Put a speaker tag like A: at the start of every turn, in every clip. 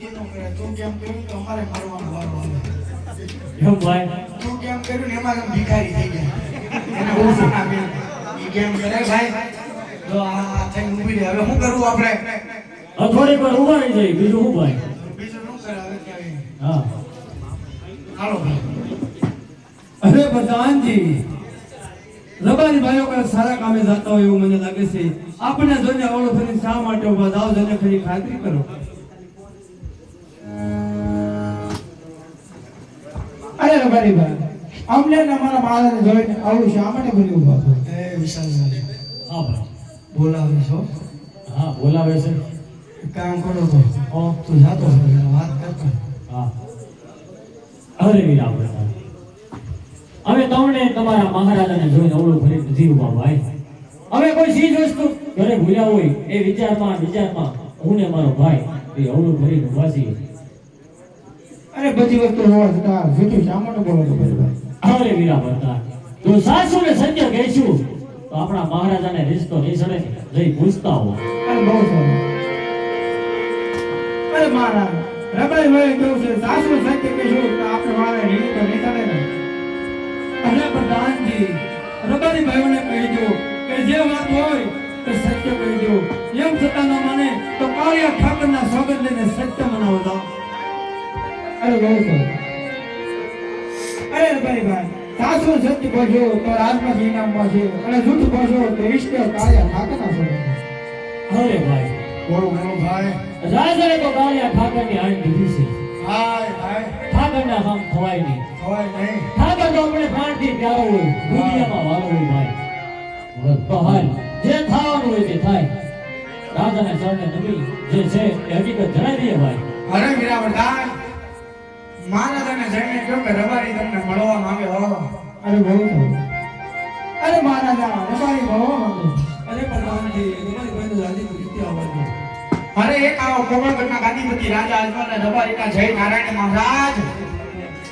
A: તું કેમ કર્યું તો અમારે મરવાનો વારો
B: એમ ભાઈ?
A: તું કેમ કર્યું ને એમાં ભિખારી થઈ ગયા. એને ઓછું ના બેન ઈ કેમ કરે ભાઈ. જો આ આ ઊભી રહે. હવે શું કરવું આપણે?
B: થોડીક વાર ઊભા રહી જાય. બીજું શું ભાઈ?
A: બીજું શું કરે? હવે ક્યારે
B: હા.
A: હાલો
C: અરે પ્રધાનજી રબારી ભાઈઓ કઈ સારા કામે જતા હોય એવું મને લાગે છે. આપણે જોઈને અવળો ફરી શા માટે ઊભા ખરી ખાતરી કરો.
D: અરે રબારી ભાઈ અમને અમારા બાળાને જોઈને આવું શા માટે બની ઊભા છો
A: એ વિશાલ
B: હા ભાઈ.
A: બોલાવે છો
B: હા. બોલાવે છે.
A: કામ કરો તો.
B: ઓ
A: તું જાતો વાત કરતો
B: હા. અરે વીરા હવે તમને તમારા મહારાજાને જોઈને અવળું ભરી નથી ઊભા ભાઈ હવે કોઈ ચીજ વસ્તુ ઘરે ભૂલ્યા હોય એ વિચારમાં વિચારમાં હું ને મારો ભાઈ એ અવળું ભરી ઊભા છીએ.
D: અરે બધી વસ્તુ હોવા છતાં જૂઠું શા બોલો ભાઈ
B: અરે વીરા ભરતા તો સાસુ ને સંજય કહીશું તો આપણા મહારાજાને રિસ્તો નહીં સડે જઈ પૂછતા હો
D: અરે બહુ સારું. અરે મારા રબારી ભાઈ કેવું છે? સાસુ સત્ય કહીશું તો આપણે મારે રીત નહીં થાય ને.
C: અરે પ્રધાનજી રબારી ભાઈઓને કહી દો કે જે વાત હોય તે સત્ય કહી દો. એમ છતાં ના માને તો કાળિયા ઠાકરના સ્વાગત લઈને સત્ય મનાવો જાઓ
D: અરે બહુ અરે રબારી ભાઈ સાસુ સત્ય કહો તો રાજમાંથી ઇનામ મળશે અને જૂઠ કહો તો ઇષ્ટ કાળિયા ઠાકરના સ્વરૂપ
B: અરે ભાઈ.
A: બોલો બોલો ભાઈ.
B: રાજાએ તો કાળિયા ઠાકરની આણ દીધી છે.
A: હાય ભાઈ.
B: ઠાકરના કામ ખવાય નહીં.
A: હોય નહીં.
B: ઠાકર તો આપણે પ્રાણથી પ્યારો હોય. દુનિયામાં વાલો હોય ભાઈ. તો હાલ. જે થવાનું હોય તે થાય. રાજાને ચરણે નમી જે છે એ હકીકત જણાવી દઈએ ભાઈ.
A: અરે મીરા પ્રધાન મહારાજાને જઈને કહ્યું કે રબારી તમને મળવા માંગે હો
D: અરે બહુ અરે મહારાજા રબારી મળવા માંગે
C: અરે પણ રબારી ભાઈનું રાજી રીતે આવવા દો
A: અરે એક આવો કોમળગઢના ગાદીપતિ રાજા અજમલના રબારીના જય નારાયણ મહારાજ.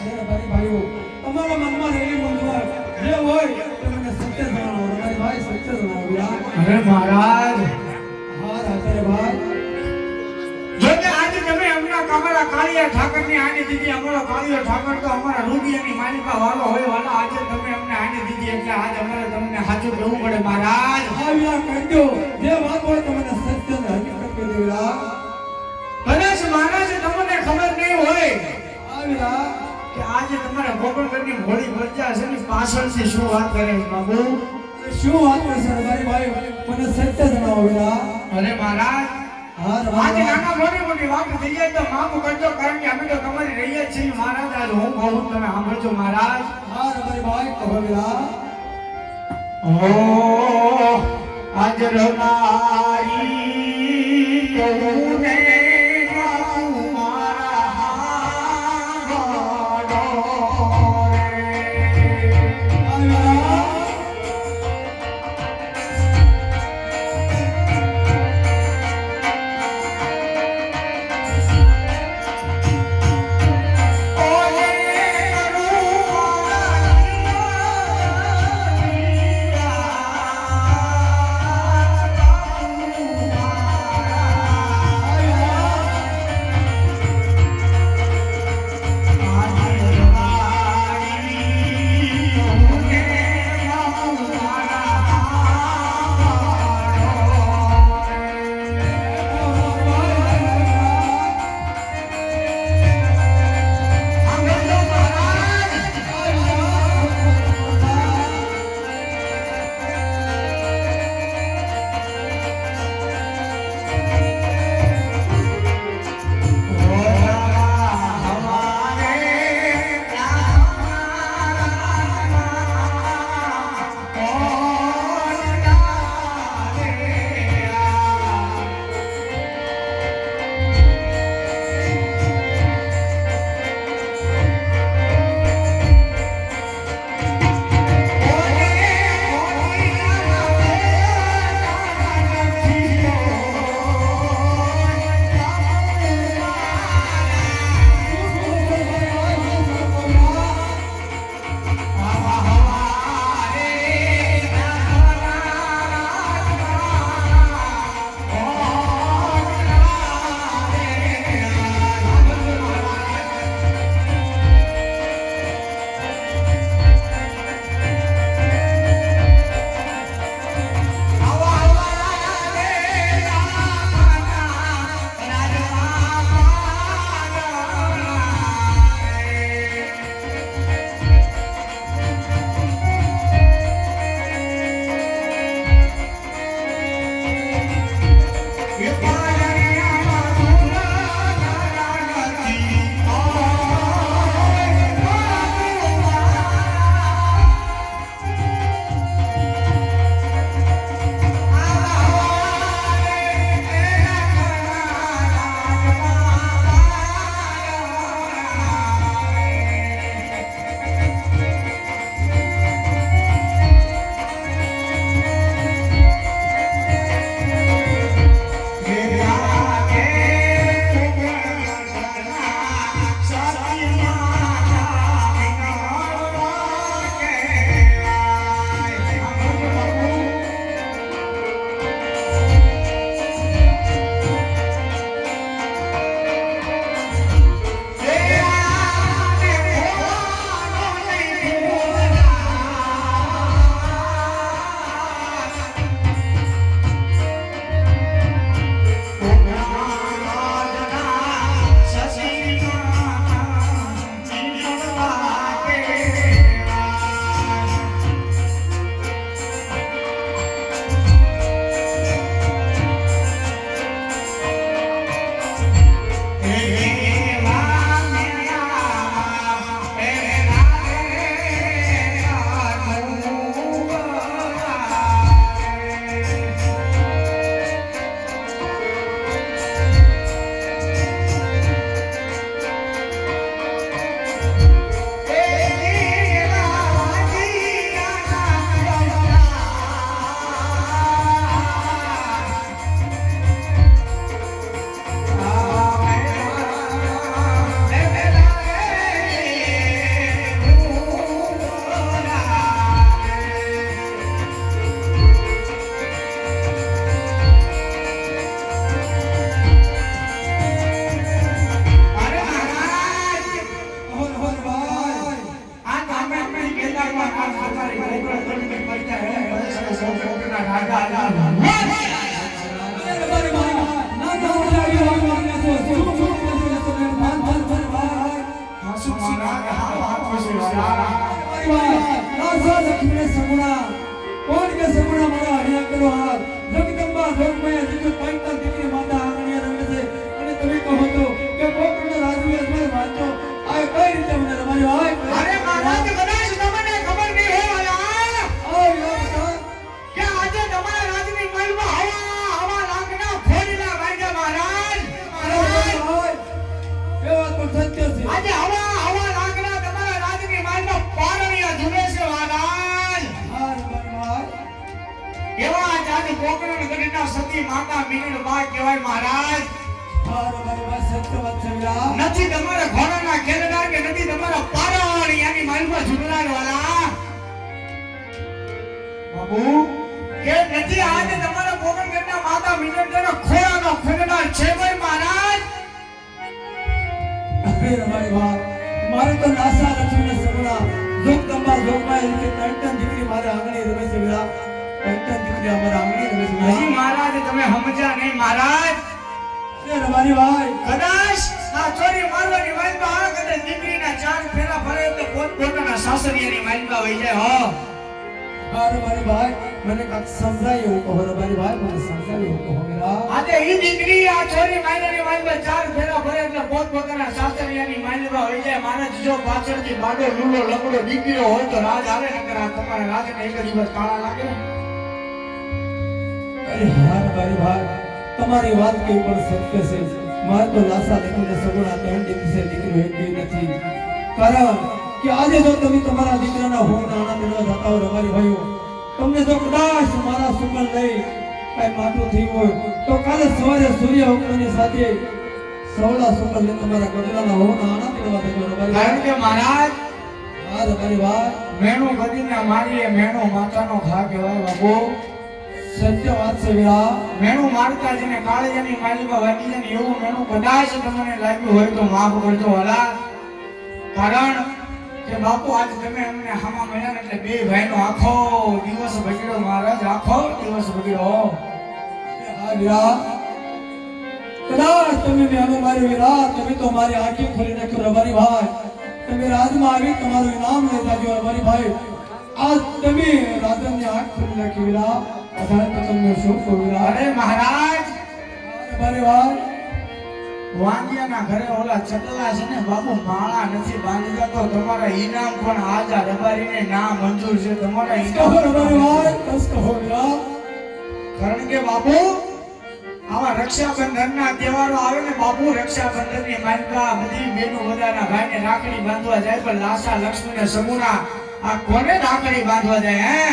C: અરે રબારી ભાઈઓ તમારા મનમાં રહેલી મૂંઝવણ જે હોય મને સત્ય જણાવો રબારી ભાઈ સત્ય જણાવો
A: અરે મહારાજ.
C: હા રાજા ભાઈ
A: અમના કમરા ઠાકરની આની દીધી. અમારો કાળિયો ઠાકર તો અમારા રૂપિયાની માલિકા વાલો હોય. વાલા આજે તમે અમને આની દીધી એટલે આજ અમારે તમને સાચું કહેવું પડે મહારાજ.
C: આવ્યા વિલા જે વાત હોય તો મને સત્ય ને હકીકત કહી દેવડા.
A: કદાચ મહારાજ તમને ખબર નહીં હોય
C: આવ્યા
A: કે આજે તમારા ગોકળગઢની હોળી પ્રજા છે ને પાછળથી શું વાત કરે છે બાબુ?
C: શું વાત કરશે મારી ભાઈ? મને સત્ય જણાવો
A: અરે મહારાજ આજે નાના મોટી મોટી વાત થઈ જાય તો માફ કરજો કારણ કે અમે તો તમારી રહીએ છીએ. મહારાજ આજ હું કહું તમે સાંભળજો મહારાજ.
C: હા રબારી ભાઈ કહો
A: ઓ આજ રમાઈ કહું મહારાજ.
C: હાર બનવાય સત્ય વાત છે વીરા
A: નથી તમારા ઘોડાના ખેલડા કે નથી તમારા પારણીયાની મહેલમાં ઝૂલનાર વાલા
C: બાબુ
A: કે નથી આજે તમારા કોકણ ગઢના માતા મીનળ તેનો ખોળાનો ખોડનાર છે ભાઈ મહારાજ?
C: અરે રમાડી વાત મારે તો નાસા લક્ષ્મીને સગુણા. જોગદંબા જોગમાય રીતે કંટન દીકરી મારે આંગણે રમે છે વીરા. કંટન દીકરી અમારા આંગણે રમે છે
A: હજી
C: વીરા
A: મહારાજ તમે સમજ્યા નહીં મહારાજ.
C: રમાડી ભાઈ
A: કદાચ આ ચોરી મારવાની માલમાં આ કદાચ દીકરીના ચાર ફેરા ફરે તો પોતપોતાના સાસરિયાની માલમાં વહી
C: ભાઈ, મને સમજાય એવું ભાઈ સમજાય
A: આજે ઈ દીકરી આ ચોરી મારવાની માલમાં ચાર ફેરા ફરે એટલે પોતપોતાના સાસરિયાની માલમાં વહી જો પાછળથી બાડો લૂલો લંગડો દીકરીઓ હોય તો રાજ આવે, નકર આ તમારા રાજને એક દિવસ કાળા લાગે.
C: અરે હા મારી ભાઈ. તમારી વાત કઈ પણ સત્ય છે. મારે તો લાસા લખીને સગુણા ત્રણ છે દીકરી હોય નથી. કારણ કે આજે જો તમે તમારા દીકરાના હોમ નાના મેળવા જતા હોય રમારી ભાઈઓ તમને જો કદાચ મારા સુગલ લઈ કઈ માથું થયું હોય તો કાલે સવારે સૂર્ય ઉગવાની સાથે સવડા સુગલ લઈ તમારા ગઢડાના હોમ નાના મેળવા જજો રમારી
A: કારણ કે મહારાજ
C: આ રમારી મેણો
A: મેણું ગદીને મારીએ મેણો માતાનો ઘા કહેવાય બાબુ
C: સત્ય વાત છે વીરા.
A: મેણું મારતા જેને કાળજાની માલિકા વાગી જાય ને એવું મેણું કદાચ તમને લાગ્યું હોય તો માફ કરજો વાલા કારણ કે બાપુ આજ તમે અમને હામા મળ્યા એટલે બે ભાઈનો આખો દિવસ બગડ્યો મહારાજ આખો દિવસ બગડ્યો.
C: હા વીરા. કદાચ તમે મેં મારી વીરા તમે તો મારી આંખી ખોલી નાખ્યો રમારી ભાઈ. તમે રાજમાં આવી તમારું ઇનામ લેતા રમારી ભાઈ. આજ તમે રાજાની આંખ ખોલી નાખી વીરા. અઢાર તમને શું કહું
A: અરે મહારાજ
C: રમારી ભાઈ
A: વાંદિયાના ઘરે ઓલા ચટલા છે ને બાપુ માળા નથી બાંધતા તો તમારા ઈનામ પણ આજા રબારીને ના મંજૂર છે તમારા ઈનામ
C: ભાઈ બસ કહો વીરા
A: કારણ કે બાપુ આવા રક્ષાબંધનના તહેવારો આવે ને બાપુ રક્ષાબંધનની માનતા બધી બેનો બધાના ભાઈને રાખડી બાંધવા જાય પણ લાસા લક્ષ્મીને સમૂના આ કોને રાખડી બાંધવા જાય હે?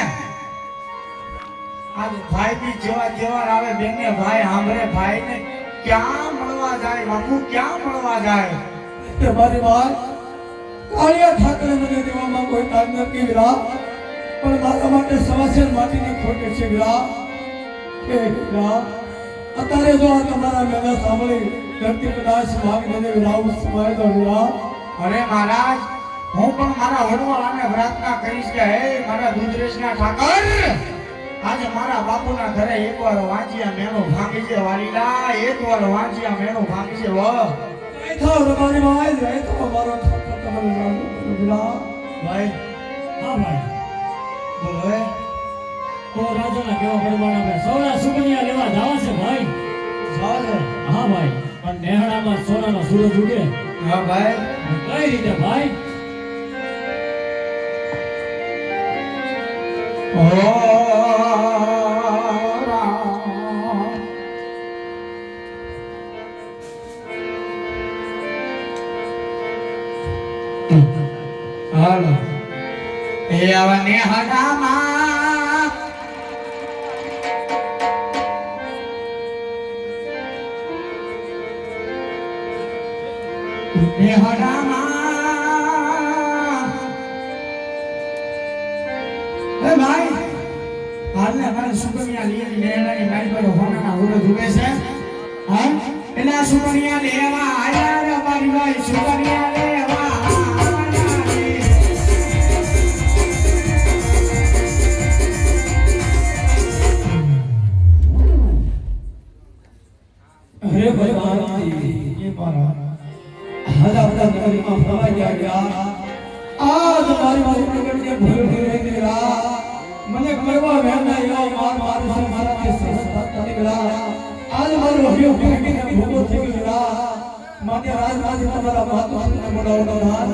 A: ભાઈ બી જેવા તહેવાર આવે બેને ભાઈ સાંભળે ભાઈને ક્યાં મળવા જાય બાપુ ક્યાં મળવા જાય?
C: તે મારી વાત કાળિયા ઠાકરે મને દેવામાં કોઈ તાજ નથી વિરા પણ મારા માટે સમાચાર માટીની ખોટ છે વિરા કે વિરા અત્યારે જો આ તમારા મેળા સાંભળી ધરતી કદાચ ભાગ મને વિરાવું સમાય તો વિરા
A: અરે મહારાજ હું પણ મારા વડવાળાને પ્રાર્થના કરીશ કે હે મારા દૂધરેશના ઠાકર! આજે મારા બાપુના ઘરે એકવાર વાંચ્યા મેણો ભાંગી છે વાલીલા એકવાર વાંચ્યા મેણો ભાંગી છે વો
C: એ રમારી ભાઈ રહે તો મારો
A: ભાઈ
B: હા ભાઈ.
A: બોલો હે
B: તો રાજાના કેવા પરમાણા આપણે સોના સુકન્યા લેવા જાવા છે ભાઈ.
A: જાવા છે?
B: હા ભાઈ પણ નેહડામાં સોનાનો સૂરજ ઉગે.
A: હા ભાઈ.
B: કઈ રીતે ભાઈ?
A: ઓ એ આવને હડામાં હડામાં એ છે. હા? એટલે સુકન્યા લેવા આયા રે ભાઈ સુકન્યા.
C: आज आज तुम्हाला महत्वाची बोलावणार